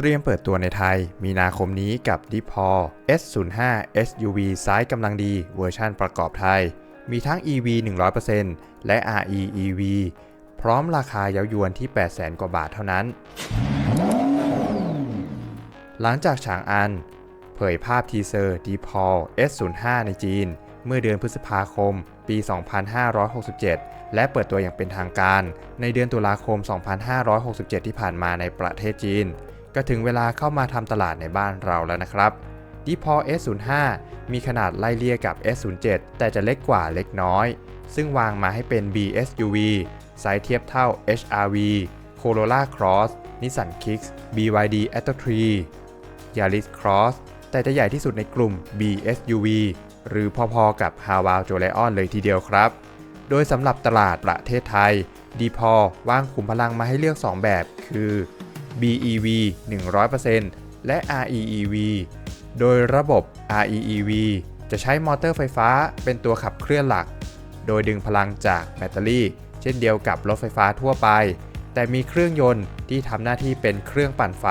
เตรียมเปิดตัวในไทย มีนาคมนี้กับ d e p o S05 SUV ไซส์กำลังดีเวอร์ชันประกอบไทย มีทั้ง EV 100%และ RE EV พร้อมราคาเย้ายวนที่ 800,000 กว่าบาทเท่านั้น หลังจากฉางอัน เผยภาพทีเซอร์ d e p o S05 ในจีน เมื่อเดือนพฤษภาคม ปี 2567 และเปิดตัวอย่างเป็นทางการ ในเดือนตุลาคม 2567 ที่ผ่านมาในประเทศจีน ก็ถึงเวลาเข้ามาทำตลาดในบ้านเราแล้วนะครับ d e p o S05 มีขนาดไล่เลี่ยกับ S07 แต่จะเล็กกว่าเล็กน้อย ซึ่งวางมาให้เป็น BSUV ไซส์เทียบเท่า HRV Corolla Cross Nissan Kicks BYD Atto 3 Yaris Cross แต่จะใหญ่ที่สุดในกลุ่ม BSUV หรือพอๆกับ h a w a l j o l e o n เลยทีเดียวครับ โดยสำหรับตลาดประเทศไทย d p o ว่างขุมพลังมาให้เลือก 2 แบบ คือ BEV 100%และ REEV โดยระบบ REEV จะใช้มอเตอร์ไฟฟ้าเป็นตัวขับเคลื่อนหลัก โดยดึงพลังจากแบตเตอรี่ เช่นเดียวกับรถไฟฟ้าทั่วไป แต่มีเครื่องยนต์ที่ทำหน้าที่เป็นเครื่องปั่นไฟ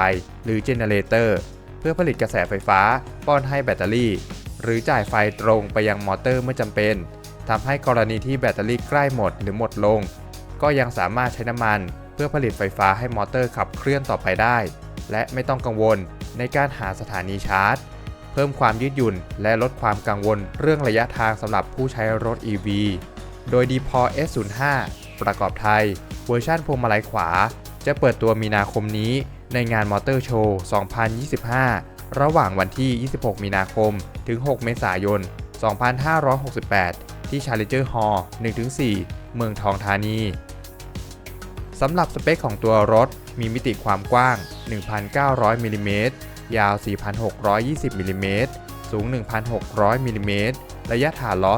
หรือเจเนเรเตอร์เพื่อผลิตกระแสไฟฟ้าป้อนให้แบตเตอรี่ หรือจ่ายไฟตรงไปยังมอเตอร์เมื่อจำเป็นทำให้กรณีที่แบตเตอรี่ใกล้หมดหรือหมดลง ก็ยังสามารถใช้น้ำมัน เพื่อผลิตไฟฟ้าให้มอเตอร์ขับเคลื่อนต่อไปได้ และไม่ต้องกังวลในการหาสถานีชาร์จ เพิ่มความยืดหยุ่น และลดความกังวลเรื่องระยะทางสำหรับผู้ใช้รถ EV โดย d p o S05 ประกอบไทย เวอร์ชันพวงมาลัยขวา จะเปิดตัวมีนาคมนี้ในงานมอเตอร์โชว์ 2025 ระหว่างวันที่ 26 มีนาคม ถึง 6 เมษายน 2568 ที่ Challenger Hall 1-4 เมืองทองธานี สำหรับสเปคของตัวรถ มีมิติความกว้าง 1,900มิลิเมตรยาว 4,620มิลิเมตรสูง 1,600มิลิเมตรระยะฐานล้อ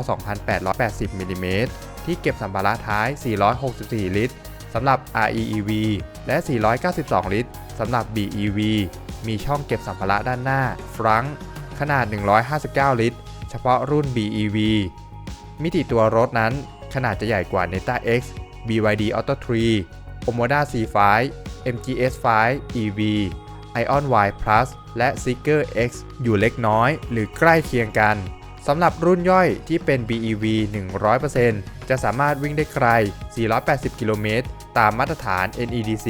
2,880มิลิเมตรที่เก็บสัมภาระท้าย 464 ลิตรสำหรับ REEV และ 492 ลิตรสำหรับ BEV มีช่องเก็บสัมภาระด้านหน้า ฟรังขนาด 159 ลิตร เฉพาะรุ่น BEV มิติตัวรถนั้นขนาดจะใหญ่กว่า Neta X BYD Auto 3 Omoda C5 MGS5 EV Ion Y Plus และ Seeker X อยู่เล็กน้อยหรือใกล้เคียงกันสำหรับรุ่นย่อยที่เป็น BEV 100%จะสามารถวิ่งได้ไกล 480 กิโลเมตร ตามมาตรฐาน NEDC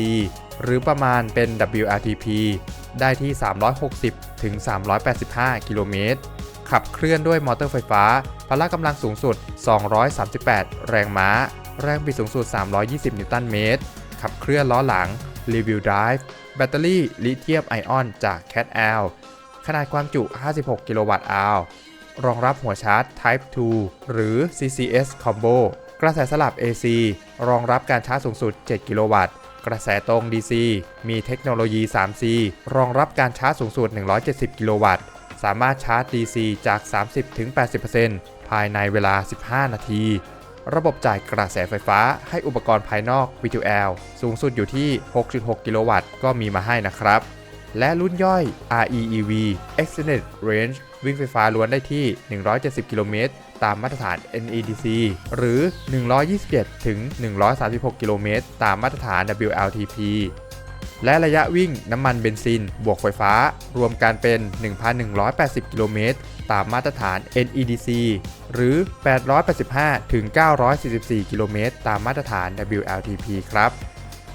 หรือประมาณเป็น WLTP ได้ที่ 360 ถึง 385 กิโลเมตร ขับเคลื่อนด้วยมอเตอร์ไฟฟ้า พละกำลังสูงสุด 238 แรงม้า แรงบิดสูงสุด 320 นิวตันเมตร ขับเคลื่อนล้อหลัง Review Drive แบตเตอรี่ลิเธียมไอออนจาก Cat L ขนาดความจุ 56 กิโลวัตต์อาวรองรับหัวชาร์จ Type 2 หรือ CCS Combo กระแสสลับ AC รองรับการชาร์จสูงสุด 7 กิโลวัตต์ กระแสตรง DC มีเทคโนโลยี 3C รองรับการชาร์จสูงสุด 170 กิโลวัตต์ สามารถชาร์จ DC จาก 30-80%ภายในเวลา 15 นาที ระบบจ่ายกระแสไฟฟ้าให้อุปกรณ์ภายนอก V2L สูงสุดอยู่ที่ 6.6 กิโลวัตต์ก็มีมาให้นะครับ และรุ่นย่อย REEV Extended Range วิ่งไฟฟ้าล้วนได้ที่ 170 กิโลเมตรตามมาตรฐาน NEDC หรือ 127 ถึง 136 กิโลเมตรตามมาตรฐาน WLTP และระยะวิ่งน้ำมันเบนซิน บวกไฟฟ้า รวมกันเป็น 1,180 กิโลเมตร ตามมาตรฐาน NEDC หรือ 885 ถึง 944 กิโลเมตร ตามมาตรฐาน WLTP ครับ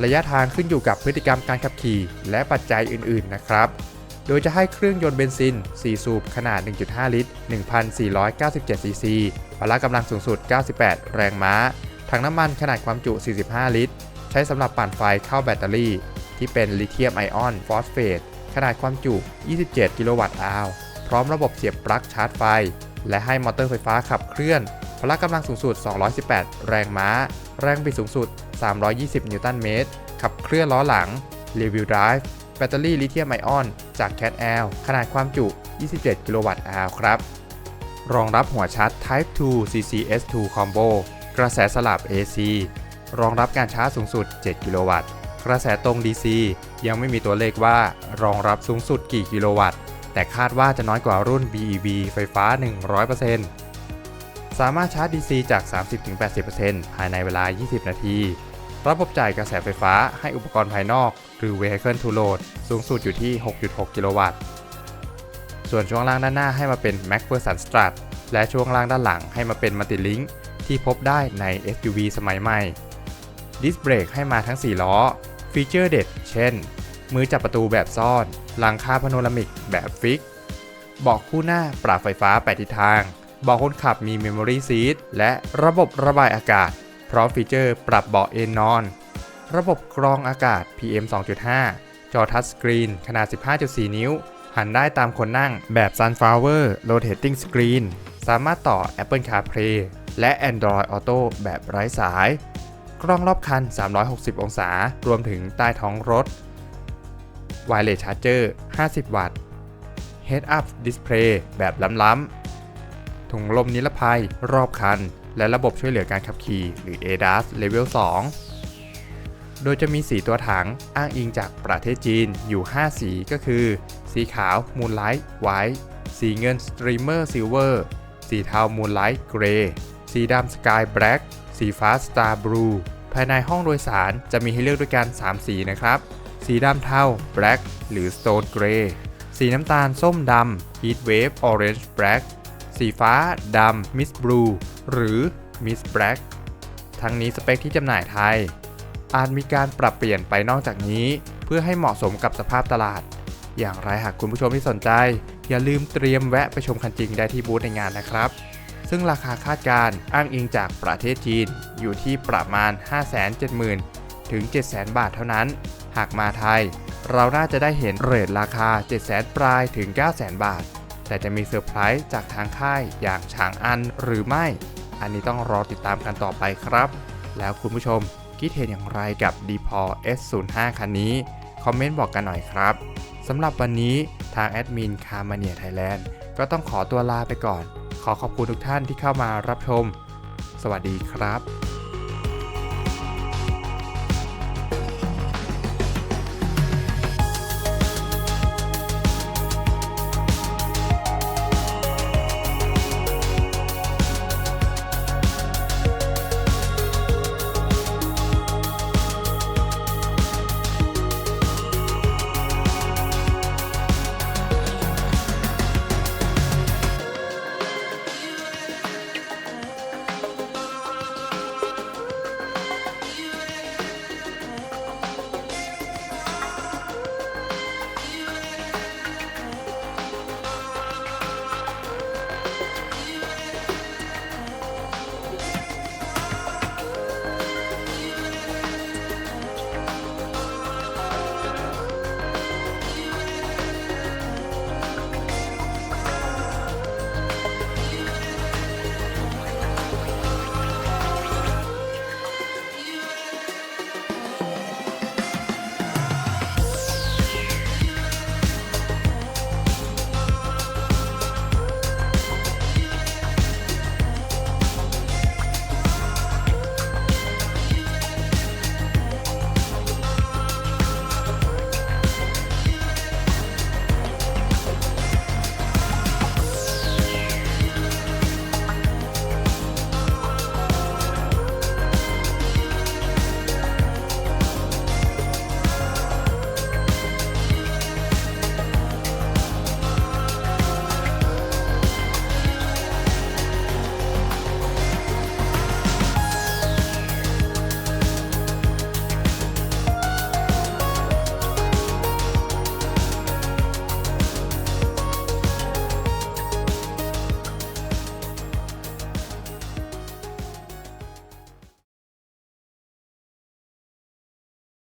ระยะทางขึ้นอยู่กับพฤติกรรมการขับขี่ และปัจจัยอื่น ๆ นะครับ โดยจะให้เครื่องยนต์เบนซิน 4 สูบขนาด 1.5 ลิตร 1,497 ซีซีพละกำลังสูงสุด 98 แรงม้า ถังน้ำมันขนาดความจุ 45 ลิตร ใช้สำหรับปั่นไฟเข้าแบตเตอรี่ ที่เป็นลิเธียมไอออนฟอสเฟตขนาดความจุ 27 กิโลวัตต์อาวพร้อมระบบเสียบปลั๊กชาร์จไฟ และให้มอเตอร์ไฟฟ้าขับเคลื่อน พละกำลังสูงสุด 218 แรงม้า แรงบิดสูงสุด 320 นิวตันเมตร ขับเคลื่อนล้อหลัง Review Drive แบตเตอรี่ลิเธียมไอออนจาก Cat L ขนาดความจุ 27 กิโลวัตต์อาวครับ รองรับหัวชาร์จ Type 2 CCS2 Combo กระแสสลับ AC รองรับการชาร์จสูงสุด 7 กิโลวัตต์ กระแสตรง DC ยังไม่มีตัวเลขว่ารองรับสูงสุดกี่กิโลวัตต์ แต่คาดว่าจะน้อยกว่ารุ่น BEV ไฟฟ้า 100%สามารถชาร์จ DC จาก 30-80%ภายในเวลา 20 นาที ระบบจ่ายกระแสไฟฟ้าให้อุปกรณ์ภายนอก หรือ Vehicle to Load สูงสุดอยู่ที่ 6.6 กิโลวัตต์ ส่วนช่วงล่างด้านหน้าให้มาเป็น m a c p h e r s o n Strut และช่วงล่างด้านหลังให้มาเป็น Multilink ที่พบได้ใน SUV สมัยใหม่ดิสเบรกให้มาทั้ง 4 ล้อ ฟีเจอร์เด็ด เช่น มือจับประตูแบบซ่อน หลังคาพาโนรามิกแบบฟิกเบาะคู่หน้าปรับไฟฟ้า8ทิศทางเบาะคนขับมี Memory Seat และระบบระบายอากาศ พร้อมฟีเจอร์ปรับเบาะเอนนอน ระบบกรองอากาศ PM 2.5 จอทัชสกรีนขนาด 15.4 นิ้ว หันได้ตามคนนั่งแบบ Sunflower Rotating Screen สามารถต่อ Apple CarPlay และ Android Auto แบบไร้สาย กล้องรอบคัน 360 องศา รวมถึงใต้ท้องรถ Wireless Charger 50 วัตต์ Head Up Display แบบล้ำๆ ถุงลมนิรภัยรอบคัน และระบบช่วยเหลือการขับขี่ หรือ ADAS Level 2 โดยจะมีสีตัวถังอ้างอิงจากประเทศจีนอยู่ 5 สีก็คือ สีขาว Moonlight White สีเงิน Streamer Silver สีเทา Moonlight Grey สีดำ Sky Black สีฟ้า Star Blue ภายในห้องโดยสารจะมีให้เลือกด้วยกัน 3 สีนะครับ สีดำเทา Black หรือ Stone Grey สีน้ำตาลส้มดำ Heat Wave Orange Black สีฟ้าดำ Mist Blue หรือ Mist Black ทั้งนี้สเปคที่จำหน่ายไทย อาจมีการปรับเปลี่ยนไปนอกจากนี้ เพื่อให้เหมาะสมกับสภาพตลาด อย่างไรหากคุณผู้ชมที่สนใจ อย่าลืมเตรียมแวะไปชมคันจริงได้ที่บูธในงานนะครับ ซึ่งราคาคาดการอ้างอิงจากประเทศจีนอยู่ที่ประมาณ 570,000 ถึง 700,000 บาทเท่านั้น หากมาไทย เราน่าจะได้เห็นเรทราคา 700,000 ปลายถึง 900,000 บาท แต่จะมีเซอร์ไพรส์จากทางค่ายอย่างฉางอันหรือไม่ อันนี้ต้องรอติดตามกันต่อไปครับ แล้วคุณผู้ชมคิดเห็นอย่างไรกับ d p o S05 คันนี้ คอมเมนต์บอกกันหน่อยครับสำหรับวันนี้ทางแอดมินคาร์มาเนียไทยแลนด์ก็ต้องขอตัวลาไปก่อน ขอขอบคุณทุกท่านที่เข้ามารับชม สวัสดีครับ